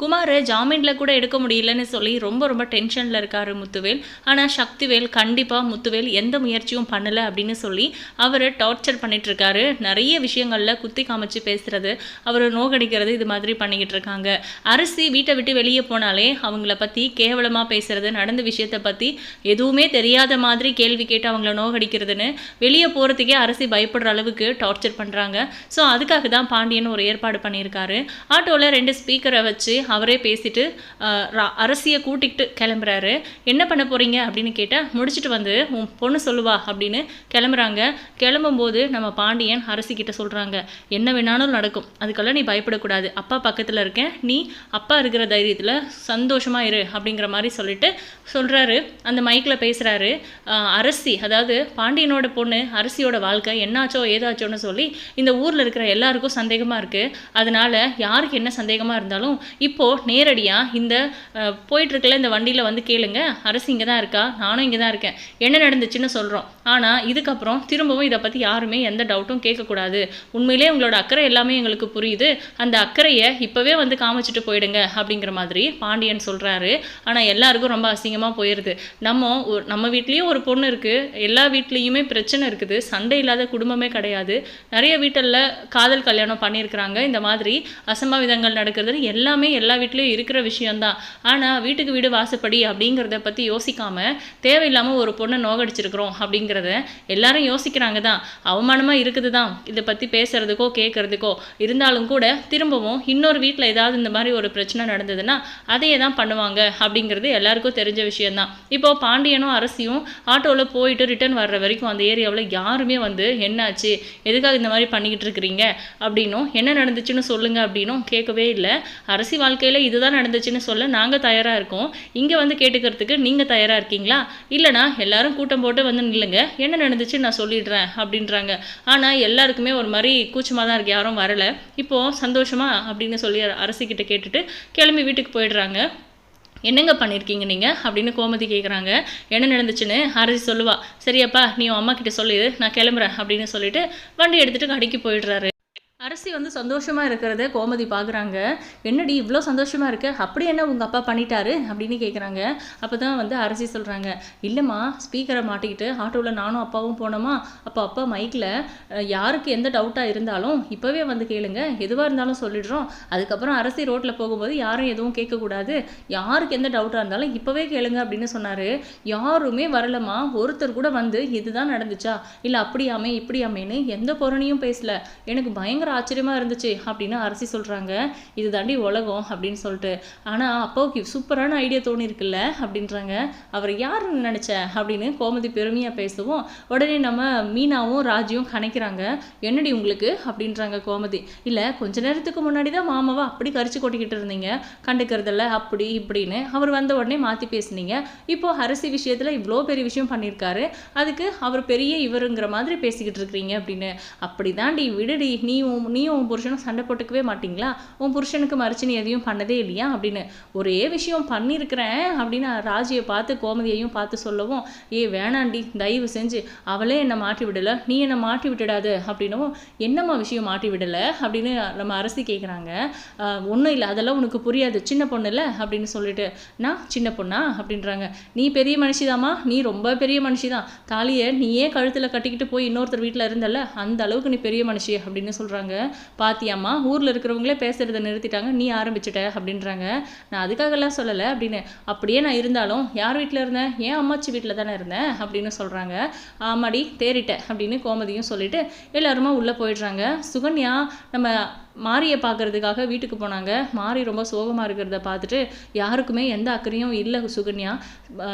குமாரை ஜாமீனில் கூட எடுக்க முடியலன்னு சொல்லி ரொம்ப ரொம்ப டென்ஷனில் இருக்காரு முத்துவேல். ஆனால் சக்திவேல் கண்டிப்பாக முத்துவேல் எந்த முயற்சியும் பண்ணலை அப்படின்னு சொல்லி அவரை டார்ச்சர் பண்ணிட்டு இருக்காரு. நிறைய விஷயங்களில் குத்தி காமிச்சு பேசுறது அவரை நோகடிக்கிறது இது மாதிரி பண்ணிக்கிட்டு இருக்காங்க. அரிசி வீட்டை விட்டு வெளியே போனாலே அவங்கள பற்றி கேவலமாக பேசுறது நடந்த விஷயத்தை பற்றி எதுவுமே தெரியாத மாதிரி கேள்வி கேட்டு அவங்கள நோகடிக்கிறதுன்னு வெளியே போகிறதுக்கே அரசி பயப்படுற அளவுக்கு டார்ச்சர் பண்ணுறாங்க ஸோ அதுக்காக தான் பாண்டியன் ஒரு ஏற்பாடு பண்ணியிருக்காரு. ஆட்டோவில் ரெண்டு ஸ்பீக்கரை வச்சு அவரே பேசிட்டு ரா- அரசியை கூட்டிகிட்டு கிளம்புறாரு. என்ன பண்ண போகிறீங்க அப்படின்னு கேட்டால் முடிச்சுட்டு வந்து உன் பொண்ணு சொல்லுவா அப்படின்னு கிளம்புறாங்க. கிளம்பும்போது நம்ம பாண்டியன் அரசிக்கிட்ட சொல்கிறாங்க என்ன வேணாலும் நடக்கும். அதுக்கெல்லாம் நீ பயப்படக்கூடாது. அப்பா பக்கத்தில் இருக்கேன். நீ அப்பா இருக்கிற தைரியத்தில் சந்தோஷமாக இரு அப்படிங்கிற மாதிரி சொல்லிட்டு சொல்கிறாரு அந்த மைக்கில் பேசுகிறாரு அரசி அதாவது பாண்டியனோட பொண்ணு அரசியோட வாழ்க்கை என்னாச்சோ ஏதாச்சோன்னு சொல்லி இந்த ஊரில் இருக்கிற எல்லாருக்கும் சந்தேகமாக இருக்குது அதனால் யாருக்கு என்ன சந்தேகமாக இருந்தாலும் இப்போது நேரடியாக இந்த போயிட்டுருக்கல இந்த வண்டியில் வந்து கேளுங்க. அரசு இங்கே தான் இருக்கா? நானும் இங்கே தான் இருக்கேன். என்ன நடந்துச்சுன்னு சொல்கிறோம் ஆனால் இதுக்கப்புறம் திரும்பவும் இதை பற்றி யாருமே எந்த டவுட்டும் கேட்கக்கூடாது. உண்மையிலே உங்களோட அக்கறை எல்லாமே எங்களுக்கு புரியுது. அந்த அக்கறையை இப்போவே வந்து காமிச்சிட்டு போயிடுங்க அப்படிங்கிற மாதிரி பாண்டியன் சொல்கிறாரு ஆனால் எல்லாருக்கும் ரொம்ப அசிங்கமாக போயிடுது நம்ம ஒரு- நம்ம வீட்லேயும் ஒரு பொண்ணு இருக்குது எல்லா வீட்லேயுமே பிரச்சனை இருக்குது. சண்டை இல்லாத குடும்பமே கிடையாது. நிறைய வீட்டில் காதல் கல்யாணம் பண்ணியிருக்கிறாங்க. இந்த மாதிரி அசம்பாவிதங்கள் நடக்கிறது எல்லாமே எல்லா வீட்லேயும் இருக்கிற விஷயம்தான். ஆனால் வீட்டுக்கு வீடு வாசப்படி அப்படிங்கிறத பற்றி யோசிக்காமல் தேவையில்லாமல் ஒரு பொண்ணை நோகடிச்சிருக்கிறோம் அப்படிங்கிறத எல்லாரும் யோசிக்கிறாங்க தான் அவமானமாக இருக்குது தான் இதை பற்றி பேசுகிறதுக்கோ கேட்குறதுக்கோ இருந்தாலும் கூட திரும்பவும் இன்னொரு வீட்டில் ஏதாவது இந்த மாதிரி ஒரு பிரச்சனை நடந்ததுன்னா அதையே தான் பண்ணுவாங்க அப்படிங்கிறது எல்லாருக்கும் தெரிஞ்ச விஷயந்தான் இப்போ பாண்டியனும் அரசியும் ஆட்டோவில் போயிட்டு ரிட்டர்ன் வர்ற வரைக்கும் அந்த ஏரியாவில் யாருமே வந்து என்னாச்சு? எதுக்காக இந்த மாதிரி பண்ணிக்கிட்டு இருக்கிறீங்க? அப்படின்னும் என்ன நடந்துச்சுன்னு சொல்லுங்கள் அப்படின்னும் கேட்கவே இல்லை. அரசி வாழ்க்கையில் இதுதான் நடந்துச்சுன்னு சொல்ல நாங்கள் தயாராக இருக்கோம். இங்கே வந்து கேட்டுக்கிறதுக்கு நீங்கள் தயாராக இருக்கீங்களா? இல்லைனா எல்லாரும் கூட்டம் போட்டு வந்து நில்லுங்க. என்ன நடந்துச்சு நான் சொல்லிடுறேன் அப்படின்றாங்க. ஆனால் எல்லாருக்குமே ஒரு மாதிரி கூச்சமாக தான் இருக்கு. யாரும் வரல. இப்போது சந்தோஷமா அப்படின்னு சொல்லி அரசிக்கிட்ட கேட்டுட்டு கிளம்பி வீட்டுக்கு போயிடுறாங்க. என்னங்க பண்ணியிருக்கீங்க நீங்கள் அப்படின்னு கோமதி கேட்குறாங்க என்ன நடந்துச்சுன்னு அரசி சொல்லுவா. சரியாப்பா நீ உன் அம்மா கிட்ட சொல்லிடு நான் கிளம்புறேன் அப்படின்னு சொல்லிட்டு வண்டி எடுத்துட்டு கடைக்கு போயிடுறாரு. அரசி வந்து சந்தோஷமாக இருக்கிறத கோமதி பார்க்குறாங்க என்னடி இவ்வளோ சந்தோஷமாக இருக்க? அப்படி என்ன உங்கள் அப்பா பண்ணிட்டாரு? அப்படின்னு கேட்குறாங்க அப்போ தான் வந்து அரசி சொல்கிறாங்க இல்லைம்மா ஸ்பீக்கரை மாட்டிக்கிட்டு ஆட்டோவில் நானும் அப்பாவும் போனோமா? அப்போ அப்பா மைக்கில் யாருக்கு எந்த டவுட்டாக இருந்தாலும் இப்போவே வந்து கேளுங்க. எதுவாக இருந்தாலும் சொல்லிடுறோம். அதுக்கப்புறம் அரசி ரோட்டில் போகும்போது யாரும் எதுவும் கேட்கக்கூடாது. யாருக்கு எந்த டவுட்டாக இருந்தாலும் இப்போவே கேளுங்க அப்படின்னு சொன்னார். யாருமே வரலம்மா. ஒருத்தர் கூட வந்து இதுதான் நடந்துச்சா? இல்லை அப்படியாமே இப்படியாமேன்னு எந்த பொருணையும் பேசல. எனக்கு பயங்கர ஆச்சரியமா இருந்துச்சு அப்படின்னு அரசி சொல்கிறாங்க இது தாண்டி உலகம் அப்படின்னு சொல்லிட்டு. ஆனால் அப்பாவுக்கு சூப்பரான ஐடியா தோணியிருக்குல்ல அப்படின்றாங்க. அவர் யாருன்னு நினச்ச? அப்படின்னு கோமதி பெருமையாக பேசுவோம். உடனே நம்ம மீனாவும் ராஜியும் கணக்கிறாங்க. என்னடி உங்களுக்கு? அப்படின்றாங்க கோமதி. இல்லை கொஞ்ச நேரத்துக்கு முன்னாடி தான் மாமாவை அப்படி கரிச்சு கொட்டிக்கிட்டு இருந்தீங்க. கண்டுக்கிறதில்ல அப்படி இப்படின்னு அவர் வந்த உடனே மாற்றி பேசுனீங்க. இப்போ அரசி விஷயத்தில் இவ்வளோ பெரிய விஷயம் பண்ணியிருக்காரு அதுக்கு அவர் பெரிய இவருங்கிற மாதிரி பேசிக்கிட்டு இருக்கிறீங்க அப்படின்னு. அப்படி தாண்டி விடுடி நீ உன் நீயும் உன் புருஷனும் சண்டை போட்டுக்கவே மாட்டிங்களா? உன் புருஷனுக்கு மறைச்சு நீ எதையும் பண்ணதே இல்லையா? அப்படின்னு. ஒரே விஷயம் பண்ணியிருக்கிறேன் அப்படின்னு ராஜியை பார்த்து கோமதியையும் பார்த்து சொல்லவும் ஏ வேணாண்டி தயவு செஞ்சு அவளே என்னை மாட்டி விடலை. நீ என்னை மாட்டி விட்டுடாது. அப்படின்னவும் என்னம்மா விஷயம் மாட்டி விடலை? அப்படின்னு நம்ம அரசி கேட்குறாங்க ஒன்றும் இல்லை அதெல்லாம் உனக்கு புரியாது. சின்ன பொண்ணு இல்லை? அப்படின்னு சொல்லிட்டு நான் சின்ன பொண்ணா? அப்படின்றாங்க. நீ பெரிய மனுஷிதாம்மா. நீ ரொம்ப பெரிய மனுஷி தான் தாலியை நீயே கழுத்தில் கட்டிக்கிட்டு போய் இன்னொருத்தர் வீட்டில் இருந்தல்ல? அந்த அளவுக்கு நீ பெரிய மனுஷி அப்படின்னு சொல்கிறாங்க பாத்தியாம்மா ஊரில் இருக்கிறவங்களே பேசுகிறத நிறுத்திட்டாங்க. நீ ஆரம்பிச்சிட்ட அப்படின்றாங்க. நான் அதுக்காகலாம் சொல்லலை அப்படின்னு. அப்படியே நான் இருந்தாலும் யார் வீட்டில் இருந்தேன் ஏன் அம்மாச்சி வீட்டில் தானே இருந்தேன் அப்படின்னு சொல்கிறாங்க ஆமாடி தேறிட்டேன் அப்படின்னு கோமதியும் சொல்லிட்டு எல்லாருமா உள்ளே போயிடுறாங்க. சுகன்யா நம்ம மாரியை பார்க்கறதுக்காக வீட்டுக்கு போனாங்க. மாரி ரொம்ப சோகமாக இருக்கிறத பார்த்துட்டு யாருக்குமே எந்த அக்கறையும் இல்லை சுகன்யா.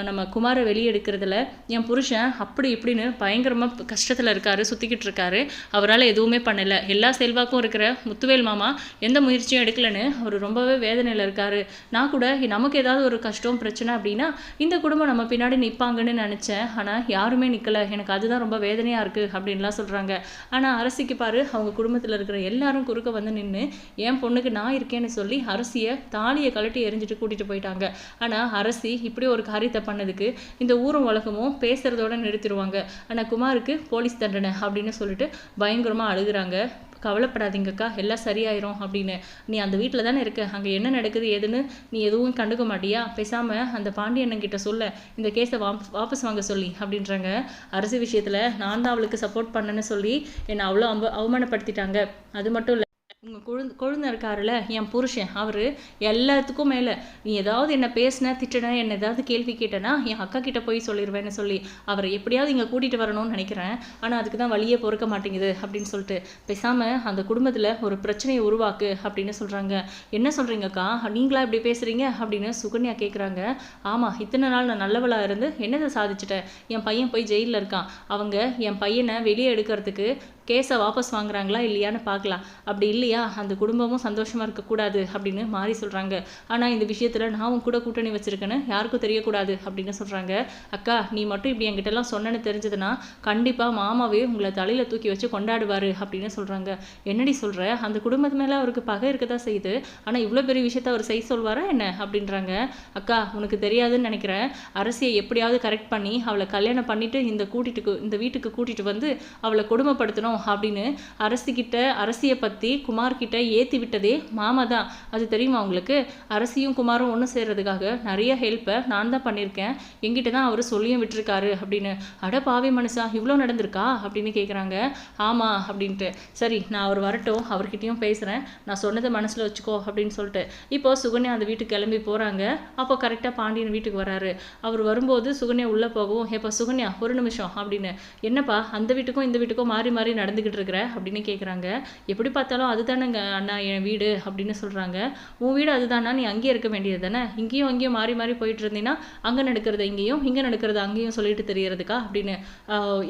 நம்ம குமாரை வெளியெடுக்கிறதுல என் புருஷன் அப்படி இப்படின்னு பயங்கரமாக கஷ்டத்தில் இருக்காரு சுற்றிக்கிட்டு இருக்காரு. அவரால் எதுவுமே பண்ணலை. எல்லா செல்வாக்கும் இருக்கிற முத்துவேல் மாமா எந்த முயற்சியும் எடுக்கலைன்னு அவர் ரொம்பவே வேதனையில் இருக்காரு. நான் கூட நமக்கு ஏதாவது ஒரு கஷ்டம் பிரச்சனை அப்படின்னா இந்த குடும்பம் நம்ம பின்னாடி நிற்பாங்கன்னு நினச்சேன். ஆனால் யாருமே நிற்கலை எனக்கு அதுதான் ரொம்ப வேதனையாக இருக்குது அப்படின்லாம் சொல்கிறாங்க ஆனால் அரசிக்கு பாரு அவங்க குடும்பத்தில் இருக்கிற எல்லாரும் குறுக்க வந்து நின்று என் பொண்ணுக்கு நான் இருக்கேன்னு சொல்லி அரசியை தாலியை கழட்டி எரிஞ்சிட்டு கூட்டிகிட்டு போயிட்டாங்க. ஆனால் அரசி இப்படி ஒரு காரியத்தை பண்ணதுக்கு இந்த ஊரும் உலகமும் பேசுகிறதோட நிறுத்திடுவாங்க. ஆனால் குமாருக்கு போலீஸ் தண்டனை அப்படின்னு சொல்லிட்டு பயங்கரமாக அழுகுறாங்க. கவலைப்படாதீங்கக்கா எல்லாம் சரியாயிரும் அப்படின்னு. நீ அந்த வீட்டில் தானே இருக்க? அங்கே என்ன நடக்குது? ஏதுன்னு நீ எதுவும் கண்டுக்க மாட்டியா? பேசாமல் அந்த பாண்டியண்ணன் கிட்ட சொல்ல. இந்த கேஸை வா வாபஸ் வாங்க சொல்லி அப்படின்றாங்க. அரசு விஷயத்தில் நான் தான் அவளுக்கு சப்போர்ட் பண்ணேன்னு சொல்லி என்னை அவ்வளோ அவமானப்படுத்திட்டாங்க. அது மட்டும் இல்லை உங்கள் கொழுந்து கொழுந்த இருக்காருல்ல என் புருஷன் அவர் எல்லாத்துக்கும் மேலே நீ ஏதாவது என்ன பேசினா திட்டினா என்ன ஏதாவது கேள்வி கேட்டேன்னா என் அக்கா கிட்டே போய் சொல்லிடுவேன்னு சொல்லி அவரை எப்படியாவது இங்கே கூட்டிகிட்டு வரணும்னு நினைக்கிறேன். ஆனால் அதுக்கு தான் வழியே பொறுக்க மாட்டேங்குது அப்படின்னு சொல்லிட்டு பேசாமல் அந்த குடும்பத்தில் ஒரு பிரச்சனையை உருவாக்கு அப்படின்னு சொல்கிறாங்க என்ன சொல்கிறீங்கக்கா நீங்களா இப்படி பேசுகிறீங்க அப்படின்னு சுகன்யா கேட்குறாங்க ஆமாம் இத்தனை நாள் நான் நல்லவளாக இருந்து என்னதை சாதிச்சிட்டேன்? என் பையன் போய் ஜெயிலில் இருக்கான். அவங்க என் பையனை வெளியே எடுக்கிறதுக்கு கேஸை வாபஸ் வாங்குறாங்களா இல்லையான்னு பார்க்கலாம். அப்படி இல்லையா? அந்த குடும்பமும் சந்தோஷமாக இருக்கக்கூடாது அப்படின்னு மாறி சொல்கிறாங்க ஆனால் இந்த விஷயத்தில் நான் உன் கூட கூட்டணி வச்சுருக்கேன்னு யாருக்கும் தெரியக்கூடாது அப்படின்னு சொல்கிறாங்க அக்கா நீ மட்டும் இப்படி என்கிட்டலாம் சொன்னேன்னு தெரிஞ்சதுன்னா கண்டிப்பாக மாமாவே உங்களை தலையில் தூக்கி வச்சு கொண்டாடுவார் அப்படின்னு சொல்கிறாங்க என்னடி சொல்கிற அந்த குடும்பத்து மேலே அவருக்கு பகை இருக்க தான் செய்யுது. ஆனால் இவ்வளோ பெரிய விஷயத்த அவர் செய்ய சொல்வாரா என்ன? அப்படின்றாங்க. அக்கா உனக்கு தெரியாதுன்னு நினைக்கிறேன். அரசியை எப்படியாவது கரெக்ட் பண்ணி அவளை கல்யாணம் பண்ணிவிட்டு இந்த கூட்டிட்டு இந்த வீட்டுக்கு கூட்டிகிட்டு வந்து அவளை கொடுமைப்படுத்தணும். அப்படின்னு அரசிக்கிட்ட அரசியை பற்றி குமார்கிட்ட ஏற்றி விட்டதே மாமா தான். அது தெரியுமா அவங்களுக்கு அரசியும் குமாரும் ஒன்று சேர்றதுக்காக நிறைய ஹெல்ப்பை நான் தான் பண்ணியிருக்கேன் எங்கிட்ட தான் அவர் சொல்லியும் விட்டுருக்காரு அப்படின்னு. அட பாவி மனுஷா இவ்வளோ நடந்திருக்கா? அப்படின்னு கேட்குறாங்க ஆமாம் அப்படின்ட்டு. சரி நான் அவர் வரட்டும் அவர்கிட்டையும் பேசுகிறேன் நான் சொன்னதை மனசில் வச்சுக்கோ அப்படின்னு சொல்லிட்டு. இப்போ சுகன்யா அந்த வீட்டுக்கு கிளம்பி போகிறாங்க அப்போ கரெக்டாக பாண்டியன் வீட்டுக்கு வராரு. அவர் வரும்போது சுகன்யா உள்ளே போகவும் எப்போ சுகன்யா ஒரு நிமிஷம் அப்படின்னு. என்னப்பா அந்த வீட்டுக்கும் இந்த வீட்டுக்கும் மாறி மாறி நடந்துக்கிட்டு இருக்கிற அப்படின்னு கேட்குறாங்க எப்படி பார்த்தாலும் அதுதானேங்க அண்ணா என் வீடு அப்படின்னு சொல்கிறாங்க உன் வீடு அதுதானா? நீ அங்கேயே இருக்க வேண்டியது தானே? இங்கேயும் அங்கேயும் மாறி மாறி போயிட்டு இருந்தீங்கன்னா அங்கே நடக்கிறது இங்கேயும் இங்கே நடக்கிறது அங்கேயும் சொல்லிட்டு தெரியறதுக்கா அப்படின்னு.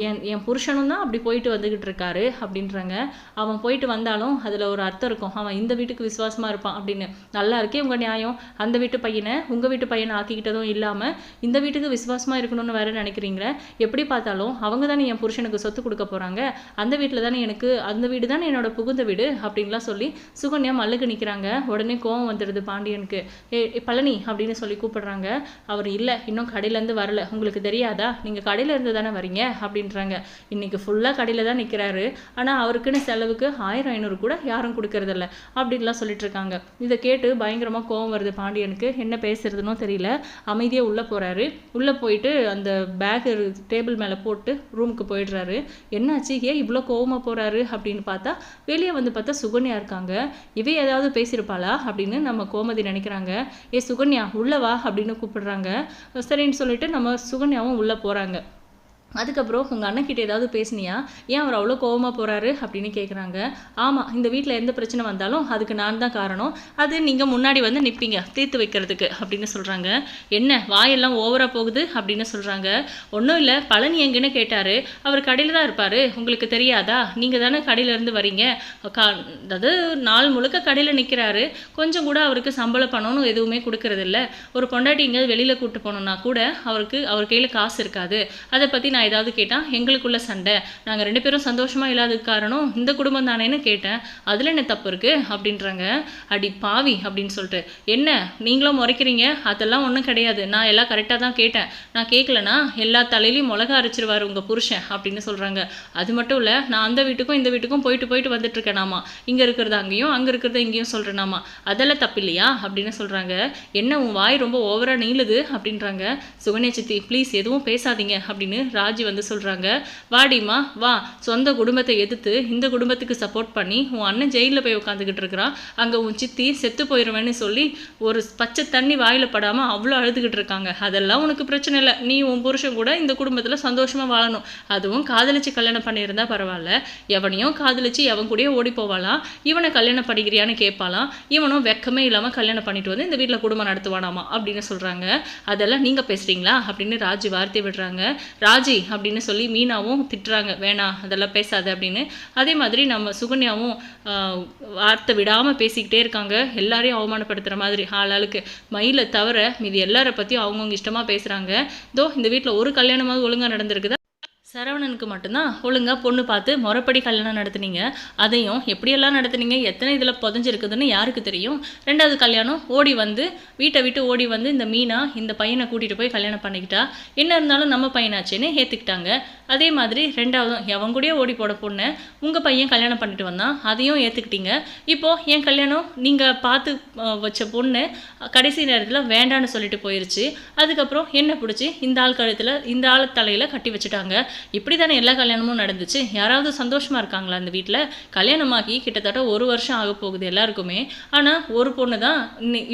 என் என் புருஷனும் தான் அப்படி போயிட்டு வந்துக்கிட்டு இருக்காரு அப்படின்றாங்க. அவன் போயிட்டு வந்தாலும் அதில் ஒரு அர்த்தம் இருக்கும். அவன் இந்த வீட்டுக்கு விசுவாசமாக இருப்பான் அப்படின்னு. நல்லா இருக்கே உங்கள் நியாயம். அந்த வீட்டு பையனை உங்கள் வீட்டு பையனை ஆக்கிக்கிட்டதும் இல்லாமல் இந்த வீட்டுக்கு விசுவாசமாக இருக்கணும்னு வேற நினைக்கிறீங்களே? எப்படி பார்த்தாலும் அவங்க தானே என் புருஷனுக்கு சொத்து கொடுக்க போகிறாங்க அந்த வீட்டில் தானே எனக்கு? அந்த வீடு தானே என்னோட புகுந்த வீடு? அப்படின்லாம் சொல்லி சுகன்யா மல்லுக்கு நிற்கிறாங்க உடனே கோவம் வந்துடுது பாண்டியனுக்கு. ஏ பழனி அப்படின்னு சொல்லி கூப்பிடுறாங்க. அவர் இல்லை இன்னும் கடையிலேருந்து வரல. உங்களுக்கு தெரியாதா? நீங்கள் கடையில இருந்து தானே வரீங்க? அப்படின்றாங்க. இன்னைக்கு ஃபுல்லாக கடையில் தான் நிற்கிறாரு ஆனால் அவருக்குன்னு செலவுக்கு ஆயிரம் ஐநூறு கூட யாரும் கொடுக்கறதில்ல. அப்படின்லாம் சொல்லிட்டு இருக்காங்க இதை கேட்டு பயங்கரமாக கோவம் வருது பாண்டியனுக்கு. என்ன பேசுறதுனோ தெரியல. அமைதியாக உள்ளே போகிறாரு உள்ளே போயிட்டு அந்த பேக் டேபிள் மேலே போட்டு ரூமுக்கு போயிடுறாரு. என்னாச்சு? ஏன் இவ்வளோ கோவமாக போகிறாரு அப்படின்னு பார்த்தா வெளியே வந்து பார்த்தா சுகன்யா இருக்காங்க. இவ ஏதாவது பேசியிருப்பாளா அப்படின்னு நம்ம கோமதி நினைக்கிறாங்க. ஏ சுகன்யா உள்ளவா அப்படின்னு கூப்பிடுறாங்க. சரின்னு சொல்லிட்டு நம்ம சுகன்யாவும் உள்ளே போகிறாங்க அதுக்கப்புறம் உங்கள் அண்ணக்கிட்ட ஏதாவது பேசுனியா? ஏன் அவர் அவ்வளோ கோபமாக போகிறாரு அப்படின்னு கேட்குறாங்க ஆமாம் இந்த வீட்டில் எந்த பிரச்சனை வந்தாலும் அதுக்கு நான் தான் காரணம். அது நீங்கள் முன்னாடி வந்து நிற்பீங்க தீர்த்து வைக்கிறதுக்கு அப்படின்னு சொல்கிறாங்க என்ன வாயெல்லாம் ஓவராக போகுது? அப்படின்னு சொல்கிறாங்க ஒன்றும் இல்லை பழனி எங்கன்னு கேட்டார். அவர் கடையில் தான் இருப்பார். உங்களுக்கு தெரியாதா? நீங்கள் தானே கடையிலேருந்து வரீங்க. கா அதாவது நாள் முழுக்க கடையில் நிற்கிறாரு கொஞ்சம் கூட அவருக்கு சம்பள பணம்னு எதுவுமே கொடுக்கறதில்ல. ஒரு பொண்டாட்டி எங்கேயாவது வெளியில் கூப்பிட்டு போனோம்னா கூட அவருக்கு அவர் கையில் காசு இருக்காது. அதை பற்றி நான் ஏதாவது கேட்டால் எங்களுக்குள்ள சண்டை. நாங்கள் ரெண்டு பேரும் சந்தோஷமாக இல்லாததுக்கு காரணம் இந்த குடும்பம் தானேன்னு கேட்டேன். அதில் என்ன தப்பு இருக்குது அப்படின்றாங்க. அடி பாவி அப்படின்னு சொல்லிட்டு. என்ன? நீங்களும் முறைக்கிறீங்க? அதெல்லாம் ஒன்றும் கிடையாது. நான் எல்லாம் கரெக்டாக தான் கேட்டேன். நான் கேட்கலனா எல்லா தலையிலையும் மிளகா அரைச்சிருவாரு உங்கள் புருஷன் அப்படின்னு சொல்கிறாங்க அது மட்டும் இல்லை நான் அந்த வீட்டுக்கும் இந்த வீட்டுக்கும் போயிட்டு போயிட்டு வந்துட்டுருக்கேனாமா இங்கே இருக்கிறது அங்கேயும் அங்கே இருக்கிறது இங்கேயும் சொல்கிறேனாமா அதெல்லாம் தப்பு இல்லையா அப்படின்னு சொல்கிறாங்க என்ன உன் வாய் ரொம்ப ஓவராக நீளுது? அப்படின்றாங்க. சுகன்யா சித்தி ப்ளீஸ் எதுவும் பேசாதீங்க அப்படின்னு ராஜ் ராஜி வந்து சொல்கிறாங்க வாடிம்மா வா சொந்த குடும்பத்தை எதிர்த்து இந்த குடும்பத்துக்கு சப்போர்ட் பண்ணி உன் அண்ணன் ஜெயிலில் போய் உட்காந்துக்கிட்டு இருக்கிறான். அங்கே உன் சித்தி செத்து போயிடுவேன்னு சொல்லி ஒரு பச்சை தண்ணி வாயில் படாமல் அவ்வளோ அழுதுகிட்டு இருக்காங்க. அதெல்லாம் உனக்கு பிரச்சனை இல்லை. நீ உன் புருஷன் கூட இந்த குடும்பத்தில் சந்தோஷமாக வாழணும். அதுவும் காதலிச்சு கல்யாணம் பண்ணியிருந்தா பரவாயில்ல. எவனையும் காதலிச்சு எவன் கூடயே ஓடி போவாளாம் இவனை கல்யாணம் படிக்கிறியான்னு கேட்பாளாம் இவனும் வெக்கமே இல்லாமல் கல்யாணம் பண்ணிட்டு வந்து இந்த வீட்டில் குடும்பம் நடத்துவானாமா? அப்படின்னு சொல்கிறாங்க அதெல்லாம் நீங்கள் பேசுகிறீங்களா அப்படின்னு ராஜி வார்த்தை விடுறாங்க. ராஜி அப்படின்னு சொல்லி மீனாவும் திட்டுறாங்க. வேணாம் அதெல்லாம் பேசாது அப்படின்னு. அதே மாதிரி நம்ம சுகன்யாவும் வார்த்தை விடாமல் பேசிக்கிட்டே இருக்காங்க. எல்லாரையும் அவமானப்படுத்துகிற மாதிரி ஆளாளுக்கு. மயிலை தவிர மீதி எல்லாரை பற்றியும் அவங்கவுங்க இஷ்டமாக பேசுகிறாங்க தோ இந்த வீட்டில் ஒரு கல்யாணமாவது ஒழுங்காக நடந்திருக்குதா? சரவணனுக்கு மட்டும்தான். ஒழுங்காக பொண்ணு பார்த்து முறப்படி கல்யாணம் நடத்துனீங்க. அதையும் எப்படியெல்லாம் நடத்துனீங்க? எத்தனை இதில் புதஞ்சிருக்குதுன்னு யாருக்கு தெரியும்? ரெண்டாவது கல்யாணம் ஓடி வந்து வீட்டை விட்டு ஓடி வந்து இந்த மீனா இந்த பையனை கூட்டிகிட்டு போய் கல்யாணம் பண்ணிக்கிட்டா. என்ன இருந்தாலும் நம்ம பையனாச்சேன்னு ஏற்றுக்கிட்டாங்க அதே மாதிரி ரெண்டாவதும் எவன் கூடயே ஓடி போட பொண்ணை உங்கள் பையன் கல்யாணம் பண்ணிட்டு வந்தான். அதையும் ஏற்றுக்கிட்டீங்க இப்போது என் கல்யாணம் நீங்கள் பார்த்து வச்ச பொண்ணு கடைசி நேரத்தில் வேண்டான்னு சொல்லிட்டு போயிருச்சு. அதுக்கப்புறம் என்ன பிடிச்சி? இந்த ஆள் கழுத்தில் இந்த ஆள் தலையில் கட்டி வச்சுட்டாங்க. இப்படி தானே எல்லா கல்யாணமும் நடந்துச்சு? யாராவது சந்தோஷமாக இருக்காங்களா அந்த வீட்டில் கல்யாணமாகி கிட்டத்தட்ட ஒரு வருஷம் ஆக போகுது எல்லாருக்குமே. ஆனால் ஒரு பொண்ணு தான்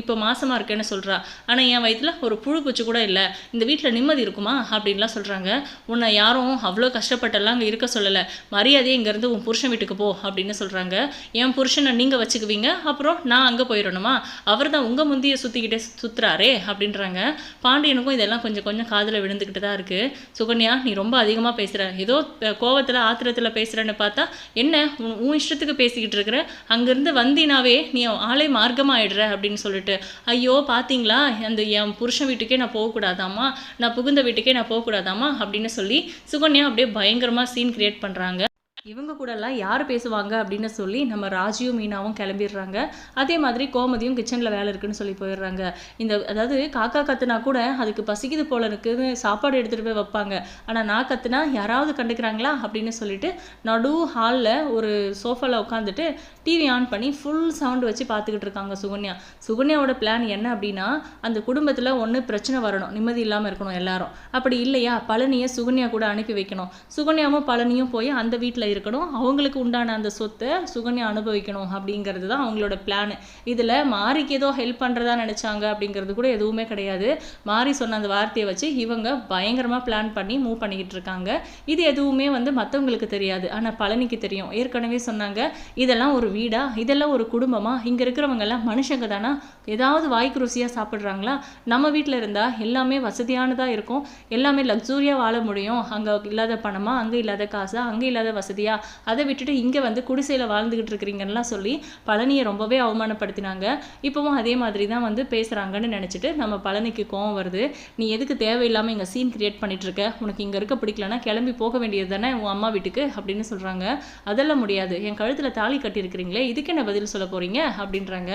இப்போ மாசமாக இருக்கேன்னு சொல்கிறா ஆனால் என் வயிற்றில் ஒரு புழு பூச்சி கூட இல்லை. இந்த வீட்டில் நிம்மதி இருக்குமா? அப்படின்லாம் சொல்கிறாங்க உன்னை யாரும் அவ்வளோ கஷ்டப்பட்டெல்லாம் அங்கே இருக்க சொல்லலை. மரியாதையே இங்கேருந்து உன் புருஷன் வீட்டுக்கு போ அப்படின்னு சொல்கிறாங்க என் புருஷனை நீங்கள் வச்சுக்குவீங்க. அப்புறம் நான் அங்கே போயிடணுமா? அவர் தான் உங்கள் முந்தியை சுற்றிக்கிட்டே சுற்றுறாரே அப்படின்றாங்க. பாண்டியனுக்கும் இதெல்லாம் கொஞ்சம் கொஞ்சம் காதில் விழுந்துக்கிட்டு தான் இருக்குது சுகன்யா நீ ரொம்ப அதிகமாக பேசுகிற ஏதோ கோவத்தில் ஆத்திரத்தில் பேசுகிறேன்னு பார்த்தா என்ன? உன் உன் இஷ்டத்துக்கு பேசிக்கிட்டு இருக்கிற? அங்கேருந்து வந்தினாவே நீ ஆளே மார்க்கமாகிடுற அப்படின்னு சொல்லிட்டு. ஐயோ பார்த்தீங்களா அந்த என் புருஷன் வீட்டுக்கே நான் போகக்கூடாதாமா நான் புகுந்த வீட்டுக்கே நான் போகக்கூடாதாம்மா? அப்படின்னு சொல்லி சுகன்யா அப்படியே பயங்கரமாக சீன் கிரியேட் பண்ணுறாங்க இவங்க கூடலாம் யார் பேசுவாங்க அப்படின்னு சொல்லி நம்ம ராஜியும் மீனாவும் கிளம்பிடுறாங்க. அதே மாதிரி கோமதியும் கிச்சனில் வேலை இருக்குன்னு சொல்லி போயிடுறாங்க. இந்த அதாவது காக்கா கத்துனா கூட அதுக்கு பசிக்குது போல இருக்குன்னு சாப்பாடு எடுத்துகிட்டு போய் வைப்பாங்க. ஆனால் நான் கத்துனா யாராவது கண்டுக்கிறாங்களா அப்படின்னு சொல்லிட்டு நடு ஹாலில் ஒரு சோஃபாவில் உட்காந்துட்டு டிவி ஆன் பண்ணி ஃபுல் சவுண்ட் வச்சு பார்த்துக்கிட்டு இருக்காங்க சுகன்யா. சுகன்யாவோட பிளான் என்ன அப்படின்னா அந்த குடும்பத்தில் ஒன்று பிரச்சனை வரணும். நிம்மதி இல்லாமல் இருக்கணும் எல்லாரும். அப்படி இல்லையா? பழனியை சுகன்யா கூட அனுப்பி வைக்கணும். சுகன்யாவும் பழனியும் போய் அந்த வீட்டில் இருக்கணும். அவங்களுக்கு உண்டான அந்த சொத்தை சுகன்யா அனுபவிக்கணும் அப்படிங்கிறது தான் அவங்களோட பிளான் இதில் மாரிக்கு ஏதோ ஹெல்ப் பண்ணுறதா நினச்சாங்க அப்படிங்கிறது கூட எதுவுமே கிடையாது. மாரி சொன்ன அந்த வார்த்தையை வச்சு இவங்க பயங்கரமாக பிளான் பண்ணி மூவ் பண்ணிக்கிட்டு இருக்காங்க. இது எதுவுமே வந்து மற்றவங்களுக்கு தெரியாது. ஆனால் பழனிக்கு தெரியும். ஏற்கனவே சொன்னாங்க இதெல்லாம் ஒரு வீடா? இதெல்லாம் ஒரு குடும்பமா? இங்கே இருக்கிறவங்க எல்லாம் மனுஷங்க தானா? ஏதாவது வாய்க்கு ருசியாக சாப்பிட்றாங்களா? நம்ம வீட்டில் இருந்தால் எல்லாமே வசதியானதாக இருக்கும். எல்லாமே லக்ஸூரியாக வாழ முடியும். அங்கே இல்லாத பணமா? அங்கே இல்லாத காசா? அங்கே இல்லாத வசதியா? அதை விட்டுட்டு இங்கே வந்து குடிசையில் வாழ்ந்துக்கிட்டு இருக்கிறீங்கலாம் சொல்லி பழனியை ரொம்பவே அவமானப்படுத்தினாங்க. இப்போவும் அதே மாதிரி தான் வந்து பேசுகிறாங்கன்னு நினச்சிட்டு நம்ம பழனிக்கு கோவம் வருது. நீ எதுக்கு தேவையில்லாமல் இங்கே சீன் கிரியேட் பண்ணிகிட்ருக்க உனக்கு இங்கே இருக்க பிடிக்கலன்னா கிளம்பி போக வேண்டியது தானே உன் அம்மா வீட்டுக்கு? அப்படின்னு சொல்கிறாங்க அதெல்லாம் முடியாது. என் கழுத்தில் தாலி கட்டியிருக்கிறீங்களே இதுக்கு என்ன பதில் சொல்ல போகிறீங்க அப்படின்றாங்க.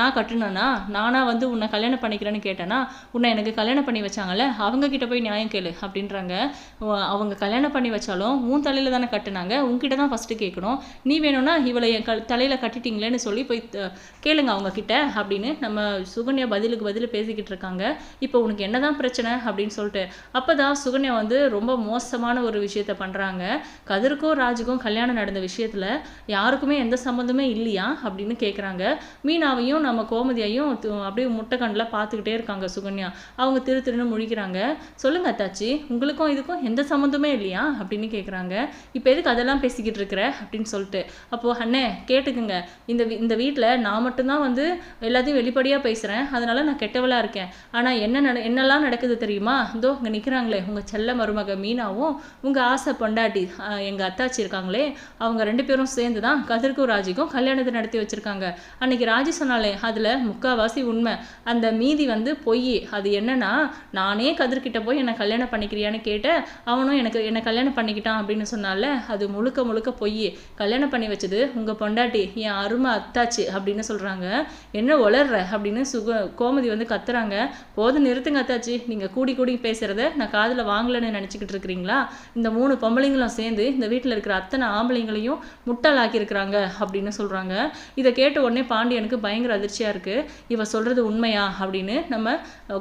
நான் கட்டுனேனா நானா வந்து உன்னை கல்யாணம் பண்ணிக்கிறேன்னு கேட்டேனா உன்னை எனக்கு கல்யாணம் பண்ணி வச்சாங்கல்ல அவங்க கிட்ட போய் நியாயம் கேளு அப்படின்றாங்க. அவங்க கல்யாணம் பண்ணி வச்சாலும் உன் தலையில் தானே கட்டினாங்க உங்ககிட்ட தான் ஃபஸ்ட்டு கேட்கணும் நீ வேணும்னா இவளை என் க தலையில் கட்டிட்டீங்களேன்னு சொல்லி போய் கேளுங்க அவங்கக்கிட்ட அப்படின்னு நம்ம சுகன்யா பதிலுக்கு பதில் பேசிக்கிட்டு இருக்காங்க. இப்போ உனக்கு என்ன தான் பிரச்சனை அப்படின்னு சொல்லிட்டு அப்பதான் சுகன்யா வந்து ரொம்ப மோசமான ஒரு விஷயத்த பண்ணுறாங்க கதிருக்கும் ராஜுக்கும் கல்யாணம் நடந்த விஷயத்தில் யாருக்குமே எந்த சம்மந்தமே இல்லையா அப்படின்னு கேட்குறாங்க மீனாவையும் நம்ம கோமதியையும் அப்படியே முட்டை கண்ணில் பார்த்துக்கிட்டே இருக்காங்க சுகன்யா. அவங்க திரு திருன்னு முழிக்கிறாங்க. சொல்லுங்க அத்தாச்சி உங்களுக்கும் இதுக்கும் எந்த சம்மந்தமே இல்லையா அப்படின்னு கேட்குறாங்க இப்போ எதுக்கு அதெல்லாம் பேசிக்கிட்டு இருக்கிற அப்படின்னு சொல்லிட்டு. அப்போது அண்ணே கேட்டுக்குங்க. இந்த இந்த வீட்டில் நான் மட்டும்தான் வந்து எல்லாத்தையும் வெளிப்படையாக பேசுகிறேன் அதனால் நான் கெட்டவளாக இருக்கேன். ஆனால் என்ன நட என்னெல்லாம் நடக்குது தெரியுமா? இதோ இங்கே நிற்கிறாங்களே உங்கள் செல்ல மருமக மீனாவும் உங்கள் ஆசை பொண்டாட்டி எங்கள் அத்தாச்சி இருக்காங்களே. அவங்க ரெண்டு பேரும் சேர்ந்து தான் கதிர்க்கும் ராஜிக்கும் கல்யாணத்தை நடத்தி வச்சுருக்காங்க. அன்னைக்கு ராஜி சொன்னாலே அதில் முக்காவாசி உண்மை. அந்த மீதி வந்து பொய் அது என்னன்னா நானே கதிர்கிட்ட போய் என்னை கல்யாணம் பண்ணிக்கிறியான்னு கேட்டேன் அவனும் எனக்கு என்னை கல்யாணம் பண்ணிக்கிட்டான் அப்படின்னு சொன்னால அது முழுக்க முழுக்க பொய் கல்யாணம் பண்ணி வச்சது உங்கள் பொண்டாட்டி என் அருமை அத்தாச்சு அப்படின்னு சொல்கிறாங்க என்ன உளர்ற அப்படின்னு சுக கோமதி வந்து கத்துறாங்க. போதும் நிறுத்துங்க அத்தாச்சி. நீங்கள் கூடி கூடி பேசுகிறத நான் காதில் வாங்கலைன்னு நினச்சிக்கிட்டு இருக்கிறீங்களா? இந்த மூணு பொம்பளைங்களும் சேர்ந்து இந்த வீட்டில் இருக்கிற அத்தனை ஆம்பளைங்களையும் முட்டாளாக்கியிருக்கிறாங்க அப்படின்னு சொல்கிறாங்க இதை கேட்ட உடனே பாண்டியனுக்கு பயங்கர அதிர்ச்சியாக இருக்குது இவ சொல்கிறது உண்மையா அப்படின்னு நம்ம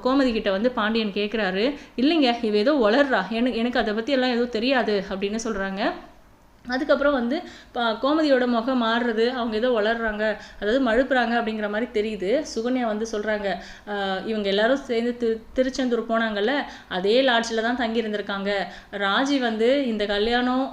கோமதி கிட்ட வந்து பாண்டியன் கேட்குறாரு இல்லைங்க இவ ஏதோ உளர்றா. எனக்கு எனக்கு அதை பற்றி எல்லாம் எதுவும் தெரியாது அப்படின்னு சொல்கிறாங்க அதுக்கப்புறம் வந்து ப- கோமதியோட முகம் மாறுறது அவங்க ஏதோ வளர்றாங்க அதாவது மழுப்புறாங்க அப்படிங்கிற மாதிரி தெரியுது. சுகன்யா வந்து சொல்கிறாங்க இவங்க எல்லாரும் சேர்ந்து திரு திருச்செந்தூர் போனாங்கல்ல அதே லாட்ஜில் தான் தங்கி இருந்திருக்காங்க ராஜி வந்து இந்த கல்யாணம்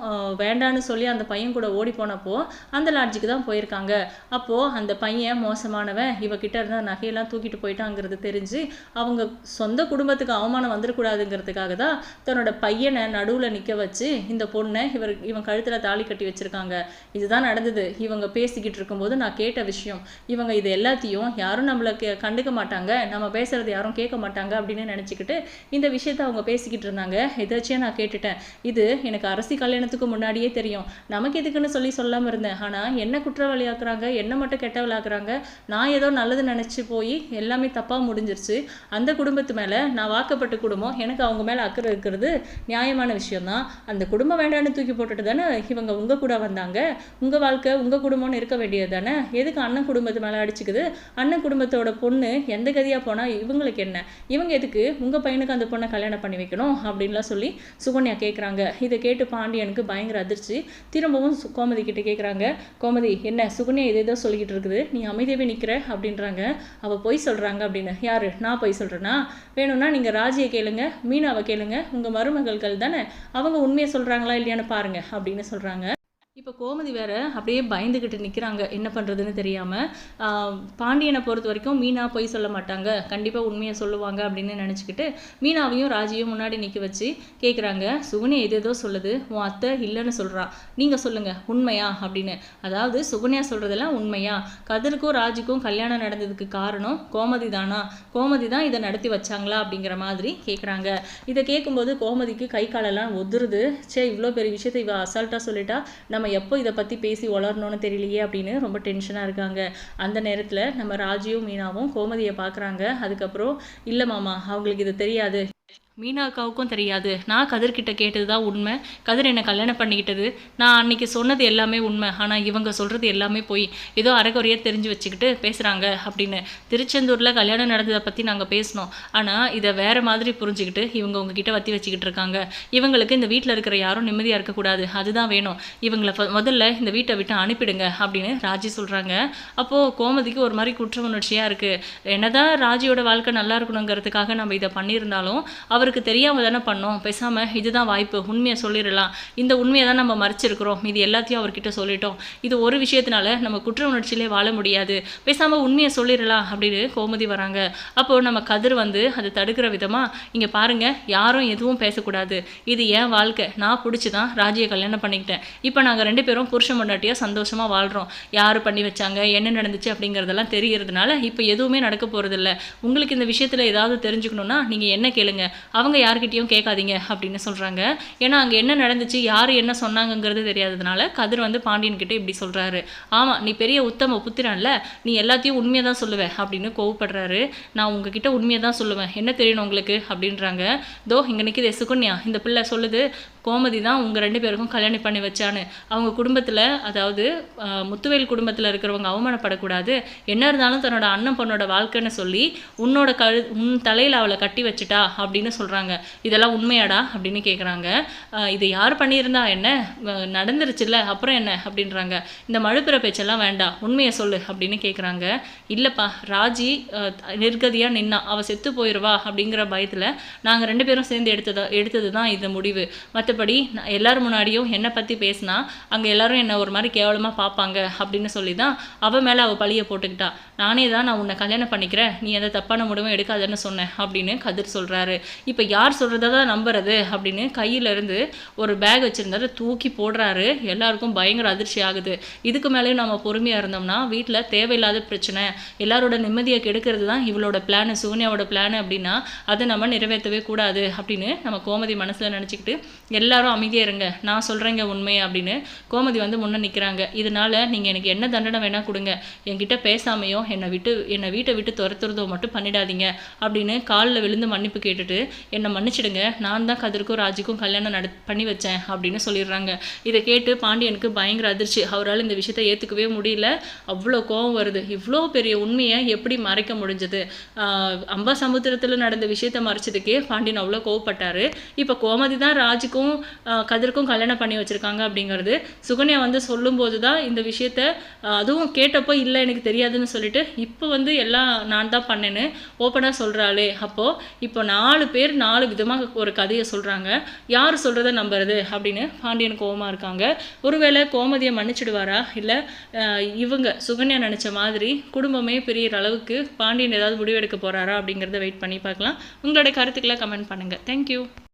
வேண்டான்னு சொல்லி அந்த பையன் கூட ஓடி போனப்போ அந்த லாட்ஜுக்கு தான் போயிருக்காங்க. அப்போது அந்த பையன் மோசமானவன் இவகிட்ட இருந்த நகையெல்லாம் தூக்கிட்டு போயிட்டாங்கிறது தெரிஞ்சு அவங்க சொந்த குடும்பத்துக்கு அவமானம் வந்துடக்கூடாதுங்கிறதுக்காக தான் தன்னோட பையனை நடுவில் நிற்க வச்சு இந்த பொண்ணை இவர் இவன் கழுத்தில் தாலி கட்டி வச்சிருக்காங்க. இதுதான் நடந்தது. இவங்க பேசிக்கிட்டு இருக்கும்போது நான் கேட்ட விஷயம் இவங்க இது எல்லாத்தையும் யாரும் நம்மளை கண்டுக்க மாட்டாங்க. நம்ம பேசுகிறது யாரும் கேட்க மாட்டாங்க அப்படின்னு நினச்சிக்கிட்டு இந்த விஷயத்த அவங்க பேசிக்கிட்டு இருந்தாங்க. எதாச்சியாக நான் கேட்டுட்டேன். இது எனக்கு அரசி கல்யாணத்துக்கு முன்னாடியே தெரியும். நமக்கு எதுக்குன்னு சொல்லி சொல்லாமல் இருந்தேன். ஆனால் என்ன குற்றவாளியாக்குறாங்க? என்ன மட்டும் கெட்டவளாக்குறாங்க? நான் ஏதோ நல்லது நினச்சி போய் எல்லாமே தப்பாக முடிஞ்சிருச்சு. அந்த குடும்பத்து மேலே நான் வாக்கப்பட்ட குடும்பம் எனக்கு அவங்க மேலே அக்கறை இருக்கிறது நியாயமான விஷயம்தான். அந்த குடும்பம் வேண்டான்னு தூக்கி போட்டுட்டு தானே இவங்க உங்கள் கூட வந்தாங்க. உங்கள் வாழ்க்கை உங்கள் குடும்பம்னு இருக்க வேண்டியது தானே? எதுக்கு அண்ணன் குடும்பத்து மேலே அடிச்சுக்குது? அண்ணன் குடும்பத்தோட பொண்ணு எந்த கதியாக போனால் இவங்களுக்கு என்ன? இவங்க எதுக்கு உங்கள் பையனுக்கு அந்த பொண்ணை கல்யாணம் பண்ணி வைக்கணும்? அப்படின்லாம் சொல்லி சுகன்யா கேட்குறாங்க இதை கேட்டு பாண்டியனுக்கு பயங்கர அதிர்ச்சி. திரும்பவும் சு- கோமதி கிட்டே கேட்குறாங்க கோமதி என்ன சுகன்யா இதை ஏதோ சொல்லிக்கிட்டு இருக்குது. நீ அமைதியாகவே நிற்கிற அப்படின்றாங்க. அவள் பொய் சொல்கிறாங்க அப்படின்னு. யாரு? நான் பொய் சொல்கிறேன்னா வேணும்னா நீங்கள் ராஜியை கேளுங்க. மீனாவை கேளுங்க. உங்கள் மருமகள்கள் தானே? அவங்க உண்மையை சொல்கிறாங்களா இல்லையான்னு பாருங்க அப்படின்னு சொல்கிறாங்க இப்போ கோமதி வேற அப்படியே பயந்துக்கிட்டு நிற்கிறாங்க என்ன பண்ணுறதுன்னு தெரியாமல் பாண்டியனை பொறுத்த வரைக்கும் மீனா பொய் சொல்ல மாட்டாங்க. கண்டிப்பாக உண்மையை சொல்லுவாங்க அப்படின்னு நினச்சிக்கிட்டு மீனாவையும் ராஜியும் முன்னாடி நிற்க வச்சு கேட்குறாங்க சுகுனியா எது ஏதோ சொல்லுது. உன் அத்தை இல்லைன்னு சொல்கிறான் நீங்கள் சொல்லுங்கள் உண்மையா? அப்படின்னு. அதாவது சுகுனியா சொல்கிறதெல்லாம் உண்மையா? கதிருக்கும் ராஜுக்கும் கல்யாணம் நடந்ததுக்கு காரணம் கோமதி தானா? கோமதி தான் இதை நடத்தி வச்சாங்களா? அப்படிங்கிற மாதிரி கேட்குறாங்க இதை கேட்கும்போது கோமதிக்கு கை காலெல்லாம் ஒதுருது. சே இவ்வளோ பெரிய விஷயத்தை இவ அசால்ட்டாக சொல்லிட்டா? நம்ம எப்போ இதை பற்றி பேசி வளரணும்னு தெரியலையே அப்படின்னு ரொம்ப டென்ஷனாக இருக்காங்க. அந்த நேரத்தில் நம்ம ராஜியும் மீனாவும் கோமதியை பார்க்குறாங்க. அதுக்கப்புறம் இல்லை மாமா அவங்களுக்கு இது தெரியாது. மீனாக்காவுக்கும் தெரியாது. நான் கதிர்கிட்ட கேட்டது தான் உண்மை. கதிர் என்னை கல்யாணம் பண்ணிக்கிட்டது. நான் அன்னைக்கு சொன்னது எல்லாமே உண்மை. ஆனால் இவங்க சொல்கிறது எல்லாமே போய். ஏதோ அரைக்குறையாக தெரிஞ்சு வச்சுக்கிட்டு பேசுகிறாங்க அப்படின்னு. திருச்செந்தூரில் கல்யாணம் நடந்ததை பற்றி நாங்கள் பேசினோம். ஆனால் இதை வேறு மாதிரி புரிஞ்சுக்கிட்டு இவங்க உங்ககிட்ட வத்தி வச்சுக்கிட்டு இருக்காங்க. இவங்களுக்கு இந்த வீட்டில் இருக்கிற யாரும் நிம்மதியாக இருக்கக்கூடாது. அதுதான் வேணும். இவங்களை முதல்ல இந்த வீட்டை விட்டு அனுப்பிடுங்க அப்படின்னு ராஜி சொல்கிறாங்க அப்போது கோமதிக்கு ஒரு மாதிரி குற்ற உணர்ச்சியாக இருக்குது என்னதான் ராஜியோட வாழ்க்கை நல்லா இருக்கணுங்கிறதுக்காக நம்ம இதை பண்ணியிருந்தாலும் அவருக்கு தெரியாமல் தானே பண்ணோம். பேசாமல் இதுதான் வாய்ப்பு உண்மையை சொல்லிடலாம். இந்த உண்மையை தான் நம்ம மறைச்சிருக்கிறோம். இது எல்லாத்தையும் அவர்கிட்ட சொல்லிட்டோம். இது ஒரு விஷயத்தினால நம்ம குற்ற உணர்ச்சியிலே வாழ முடியாது. பேசாமல் உண்மையை சொல்லிடலாம் அப்படின்னு கோமதி வராங்க. அப்போ நம்ம கதிர் வந்து அதை தடுக்கிற விதமாக இங்கே பாருங்கள் யாரும் எதுவும் பேசக்கூடாது. இது என் வாழ்க்கை. நான் பிடிச்சி தான் ராஜியை கல்யாணம் பண்ணிக்கிட்டேன். இப்போ நாங்கள் ரெண்டு பேரும் புருஷன் பொண்டாட்டியாக சந்தோஷமாக வாழ்கிறோம் யார் பண்ணி வச்சாங்க? என்ன நடந்துச்சு? அப்படிங்கிறதெல்லாம் தெரியறதுனால இப்போ எதுவுமே நடக்க போகிறதில்ல உங்களுக்கு இந்த விஷயத்தில் ஏதாவது தெரிஞ்சுக்கணுன்னா நீங்கள் என்ன கேளுங்க. அவங்க யார்கிட்டையும் கேட்காதீங்க அப்படின்னு சொல்கிறாங்க ஏன்னா அங்கே என்ன நடந்துச்சு யார் என்ன சொன்னாங்கங்கிறது தெரியாததுனால கதிர் வந்து பாண்டியன்கிட்ட இப்படி சொல்கிறாரு ஆமாம் நீ பெரிய உத்தம புத்திரன்ல நீ எல்லாத்தையும் உண்மையை தான் சொல்லுவேன் அப்படின்னு கோவப்படுறாரு. நான் உங்ககிட்ட உண்மையை தான் சொல்லுவேன். என்ன தெரியணும் உங்களுக்கு? அப்படின்றாங்க. தோ இங்கே நிற்கிது சுகன்யா இந்த பிள்ளை சொல்லுது கோமதி தான் உங்கள் ரெண்டு பேருக்கும் கல்யாணம் பண்ணி வச்சான்னு. அவங்க குடும்பத்தில் அதாவது முத்துவேல் குடும்பத்தில் இருக்கிறவங்க அவமானப்படக்கூடாது. என்ன இருந்தாலும் தன்னோட அண்ணன் பொண்ணோட வாழ்க்கைன்னு சொல்லி உன்னோட கழு உன் தலையில் அவளை கட்டி வச்சுட்டா அப்படின்னு சொல்கிறாங்க இதெல்லாம் உண்மையாடா? அப்படின்னு கேட்குறாங்க இது யார் பண்ணியிருந்தா? என்ன? நடந்துருச்சுல்ல. அப்புறம் என்ன? அப்படின்றாங்க. இந்த மழுப்புற பேச்செல்லாம் வேண்டாம். உண்மையை சொல்லு. அப்படின்னு கேட்குறாங்க இல்லைப்பா ராஜி நிர்கதியாக நின்னா. அவள் செத்து போயிடுவா அப்படிங்கிற பயத்தில் நாங்கள் ரெண்டு பேரும் சேர்ந்து எடுத்ததா எடுத்தது தான் இந்த முடிவு மற்றபடி எல்லாரும் முன்னாடியும் என்னை பற்றி பேசினா அங்கே எல்லாரும் என்னை ஒரு மாதிரி கேவலமாக பார்ப்பாங்க அப்படின்னு சொல்லி தான் அவள் மேலே அவள் பழியை போட்டுக்கிட்டா. நானே தான் நான் உன்னை கல்யாணம் பண்ணிக்கிறேன். நீ எந்த தப்பான முடிவும் எடுக்காதன்னு சொன்னேன் அப்படின்னு கதிர் சொல்கிறாரு இப்போ யார் சொல்கிறத தான் நம்புறது அப்படின்னு கையிலேருந்து ஒரு பேக் வச்சுருந்தாரு தூக்கி போடுறாரு. எல்லாருக்கும் பயங்கர அதிர்ச்சி ஆகுது. இதுக்கு மேலேயும் நம்ம பொறுமையாக இருந்தோம்னா வீட்டில் தேவையில்லாத பிரச்சனை எல்லாரோட நிம்மதியை கெடுக்கிறது தான் இவளோட பிளானு சுகன்யாவோட பிளான் அப்படின்னா அதை நம்ம நிறைவேற்றவே கூடாது அப்படின்னு நம்ம கோமதி மனசில் நினச்சிக்கிட்டு எல்லாரும் அமைதியாக இருங்க நான் சொல்கிறேங்க உண்மை அப்படின்னு கோமதி வந்து முன்னே நிற்கிறாங்க இதனால நீங்கள் எனக்கு என்ன தண்டனை வேணால் கொடுங்க என்கிட்ட பேசாமையோ என்னை விட்டு என்னை வீட்டை விட்டு துரத்துறதோ மட்டும் பண்ணிடாதீங்க அப்படின்னு காலில் விழுந்து மன்னிப்பு கேட்டுட்டு என்னை மன்னிச்சிடுங்க. நான் தான் கதிருக்கும் ராஜுக்கும் கல்யாணம் நட பண்ணி வச்சேன் அப்படின்னு சொல்லிடுறாங்க. இதை கேட்டு பாண்டியனுக்கு பயங்கர அதிர்ச்சி. அவரால் இந்த விஷயத்தை ஏற்றுக்கவே முடியல. அவ்வளோ கோவம் வருது. இவ்வளோ பெரிய உண்மையை எப்படி மறைக்க முடிஞ்சது? அம்பா சமுத்திரத்தில் நடந்த விஷயத்த மறைச்சதுக்கே பாண்டியன் அவ்வளோ கோவப்பட்டாரு. இப்போ கோமதி தான் ராஜுக்கும் கதிருக்கும் கல்யாணம் பண்ணி வச்சுருக்காங்க அப்படிங்கிறது சுகன்யா வந்து சொல்லும்போது தான் இந்த விஷயத்த அதுவும் கேட்டப்போ இல்லை எனக்கு தெரியாதுன்னு சொல்லிட்டு இப்போ வந்து எல்லாம் நான் தான் பண்ணேன்னு ஓப்பனாக சொல்கிறாளே அப்போது இப்போ நாலு பேர் நாலு விதமாக ஒரு கதையை சொல்கிறாங்க யார் சொல்கிறத நம்புறது? அப்படின்னு பாண்டியன் கோவமா இருக்காங்க. ஒருவேளை கோமதியை மன்னிச்சிடுவாரா? இல்லை இவங்க சுகன்யா நினச்ச மாதிரி குடும்பமே பிரியிற அளவுக்கு பாண்டியன் ஏதாவது முடிவெடுக்க போகிறாரா அப்படிங்கிறத வெயிட் பண்ணி பார்க்கலாம். உங்களோட கருத்துக்களை கமெண்ட் பண்ணுங்கள் தேங்க்யூ